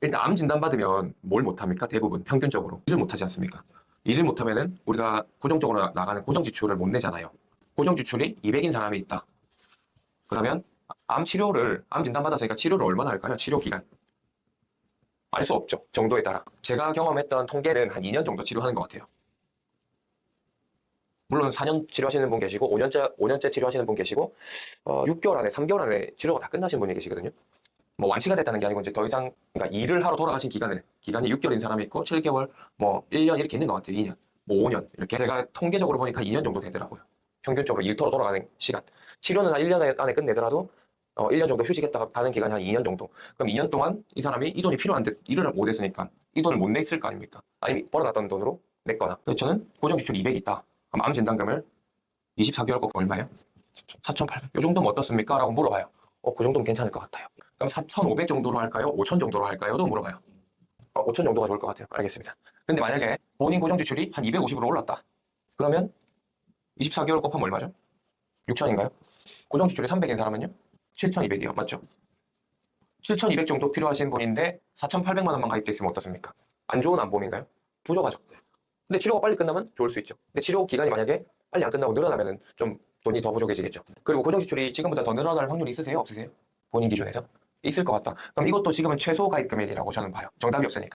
일단 암 진단 받으면 뭘 못합니까? 대부분 평균적으로 일을 못하지 않습니까? 일을 못하면은 우리가 고정적으로 나- 나가는 고정 지출을 못 내잖아요. 고정 지출이 200인 사람이 있다. 그러면 암 치료를 암 진단 받았으니까 치료를 얼마나 할까요? 치료 기간 알 수 없죠. 정도에 따라 제가 경험했던 통계는 한 2년 정도 치료하는 것 같아요. 물론 4년 치료하시는 분 계시고 5년째 5년째 치료하시는 분 계시고 어, 6개월 안에 3개월 안에 치료가 다 끝나신 분이 계시거든요. 뭐 완치가 됐다는 게 아니고 이제 더 이상 그러니까 일을 하러 돌아가신 기간을 기간이 6개월인 사람이 있고 7개월 뭐 1년 이렇게 있는 것 같아요. 2년 뭐 5년 이렇게 제가 통계적으로 보니까 2년 정도 되더라고요. 평균적으로 일터로 돌아가는 시간 치료는 한 1년 안에 끝내더라도 어, 1년 정도 휴식했다가 가는 기간이 한 2년 정도. 그럼 2년 동안 이 사람이 이 돈이 필요한데 일을 못 했으니까 이 돈을 못 냈을 거 아닙니까? 아니 벌어놨던 돈으로 냈거나. 그래서 저는 고정 지출 200 있다. 그럼 암 진단금을 24개월 거 얼마예요? 4,800. 이 정도면 어떻습니까? 라고 물어봐요. 어, 그 정도면 괜찮을 것 같아요. 그럼 4,500 정도로 할까요? 5,000 정도로 할까요?도 물어봐요. 어, 5,000 정도가 좋을 것 같아요. 알겠습니다. 근데 만약에 본인 고정 지출이 한 250으로 올랐다. 그러면 24개월 곱하면 얼마죠? 6,000인가요? 고정 지출이 300인 사람은요? 7,200이요. 맞죠? 7,200 정도 필요하신 분인데 4,800만 원만 가입돼 있으면 어떻습니까? 안 좋은 안봄인가요? 부족하죠. 근데 치료가 빨리 끝나면 좋을 수 있죠. 근데 치료 기간이 만약에 빨리 안 끝나고 늘어나면은 좀 돈이 더 부족해지겠죠. 그리고 고정 지출이 지금보다 더 늘어날 확률이 있으세요? 없으세요? 본인 기준에서? 있을 것 같다. 그럼 이것도 지금은 최소 가입 금액이라고 저는 봐요. 정답이 없으니까.